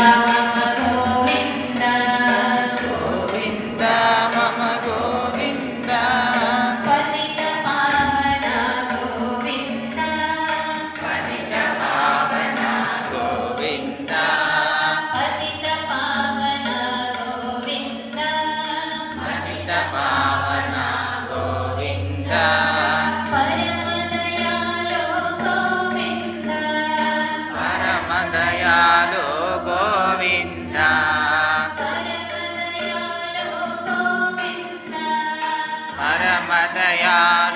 గోవింద గోవింద మమ గోవింద పతిత పావన గోవింద. పతిత పావన గోవింద. పతిత పావన గోవింద. పతిత పావన பரமதயால